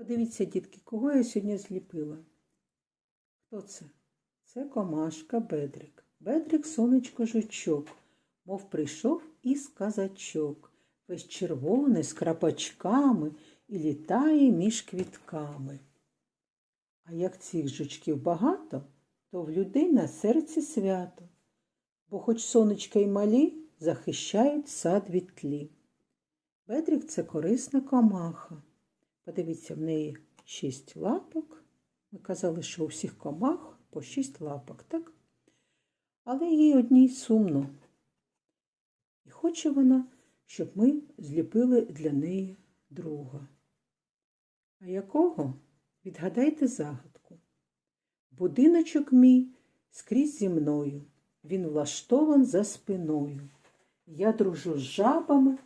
Подивіться, дітки, кого я сьогодні зліпила. Хто це? Це комашка Бедрик. Бедрик сонечко жучок, мов прийшов із казачок, весь червоний з крапачками і літає між квітками. А як цих жучків багато, то в людей на серці свято, бо хоч сонечка й малі, захищають сад від тлі. Бедрик це корисна комаха. Подивіться, в неї шість лапок. Ми казали, що у всіх комах по шість лапок, так? Але їй одній сумно. І хоче вона, щоб ми зліпили для неї друга. А якого? Відгадайте загадку. Будиночок мій скрізь зі мною. Він влаштован за спиною. Я дружу з жабами,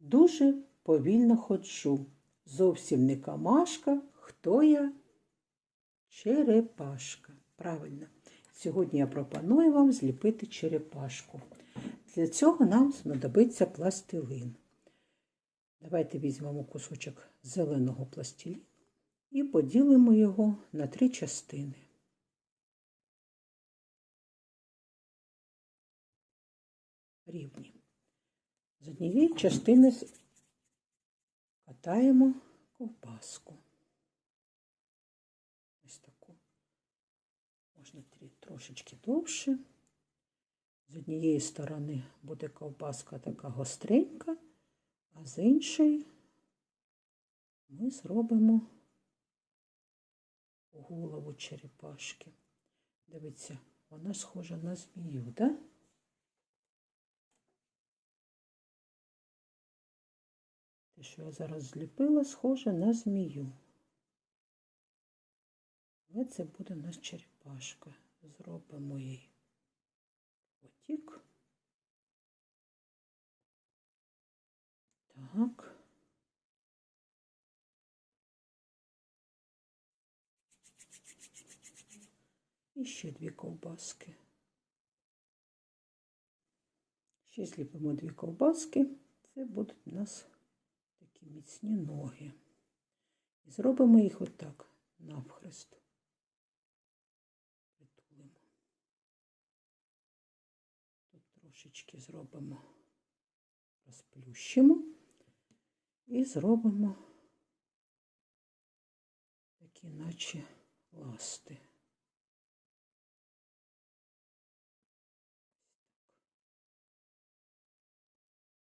дуже повільно ходжу. Зовсім не камашка, хто я? Черепашка. Правильно. Сьогодні я пропоную вам зліпити черепашку. Для цього нам знадобиться пластилин. Давайте візьмемо кусочок зеленого пластиліну і поділимо його на три частини. Рівні. З однієї частини катаємо ковбаску. Ось таку. Можна трошечки довше. З однієї сторони буде ковбаска така гостренька, а з іншої ми зробимо голову черепашки. Дивіться, вона схожа на змію, так? Да? Що я зараз зліпила, схоже на змію. Але це буде у нас черепашка. Зробимо їй потік. Так. І ще дві ковбаски. Ще зліпимо дві ковбаски. Це будуть у нас такі міцні ноги. І зробимо їх отак навхрест. Притулимо. Тут трошечки зробимо, розплющимо і зробимо такі, наче ласти.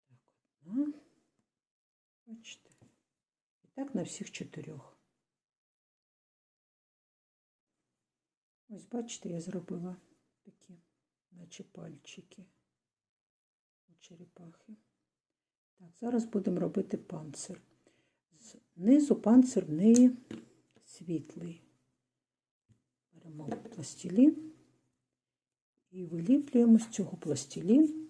Так, одна. Так на всіх чотирьох. Ось, бачите, я зробила такі, наче пальчики у черепахи. Так, зараз будемо робити панцир. Знизу панцир в неї світлий. Беремо пластилін і виліплюємо з цього пластилін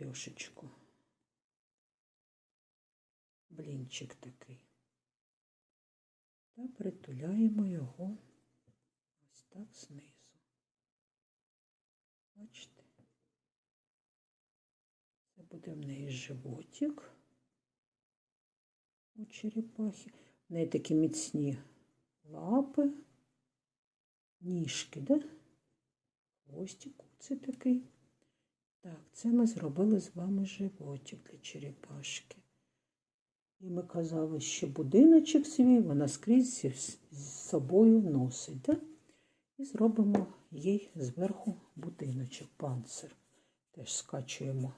ліпешечку. Блінчик такий. Та притуляємо його ось так знизу. Бачите? Це буде в неї животик у черепахи. В неї такі міцні лапи, ніжки, да? Хвостик це такий. Так, це ми зробили з вами животик для черепашки. І ми казали, що будиночок свій вона скрізь з собою носить. Да? І зробимо їй зверху будиночок, панцир. Теж скачуємо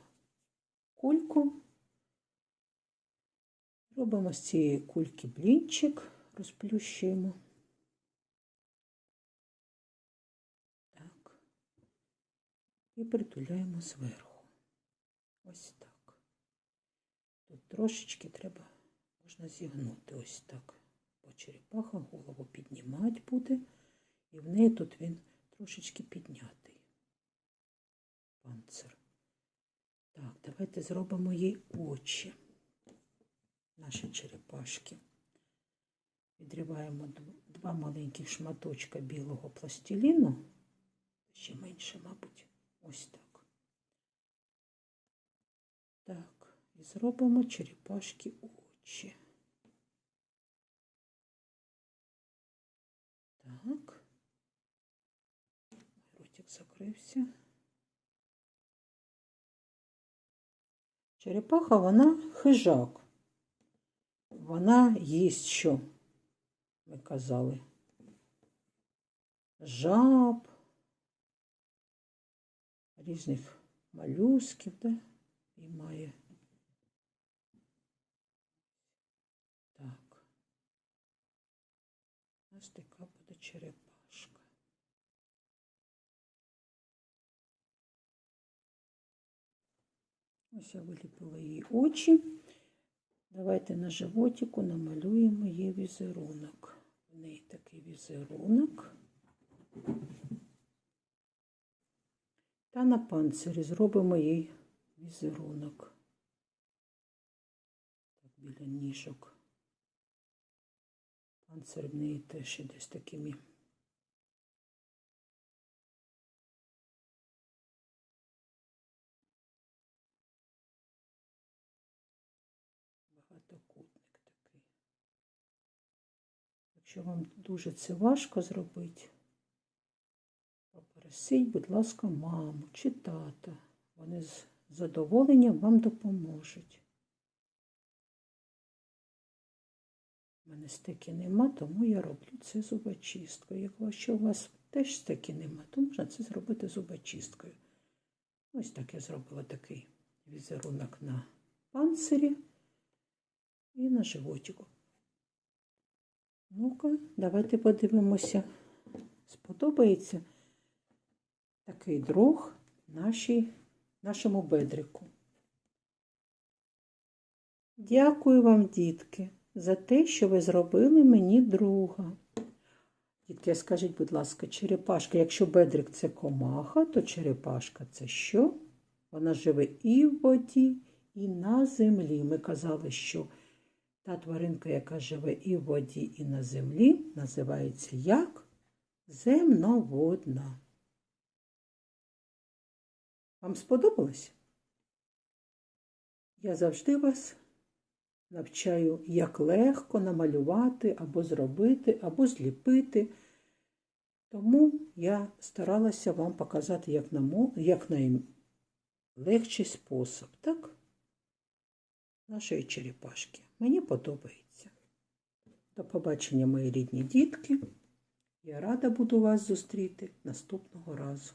кульку. Робимо з цієї кульки блінчик, розплющуємо. Так. І притуляємо зверху. Ось так. Тут трошечки треба, можна зігнути ось так. Бо черепаха голову піднімати буде, і в неї тут він трошечки піднятий. Панцир. Так, давайте зробимо їй очі, наші черепашки. Відриваємо два маленьких шматочка білого пластиліну. Ще менше, мабуть. Ось так. Так, і зробимо черепашки очі. Так. Ротик закрився. Черепаха, вона хижак. Вона їсть що? Ми казали. Жаб, різних малюсків, да? І має. Так. Ось така буде черепашка. Ось я виліпила її очі. Давайте на животику намалюємо її візерунок. В неї такий візерунок. Та на панцирі зробимо їй візерунок. Так, біля ніжок. Панцир в неї теж іде з такими. Багатокутник такий. Якщо вам дуже це важко зробити, попросіть, будь ласка, маму чи тата. Вони з задоволенням вам допоможуть. У мене стики нема, тому я роблю це зубочисткою. Якщо у вас теж стики нема, то можна це зробити зубочисткою. Ось так я зробила такий візерунок на панцирі і на животику. Ну-ка, давайте подивимося. Сподобається такий друг нашій, нашому бедрику. Дякую вам, дітки, за те, що ви зробили мені друга. Дітки, скажіть, будь ласка, черепашка, якщо бедрик це комаха, то черепашка це що? Вона живе і в воді, і на землі. Ми казали, що та тваринка, яка живе і в воді, і на землі, називається як земноводна. Вам сподобалось? Я завжди вас навчаю, як легко намалювати або зробити, або зліпити. Тому я старалася вам показати як, намо- як найлегший спосіб, так? Нашої черепашки. Мені подобається. До побачення, мої рідні дітки. Я рада буду вас зустріти наступного разу.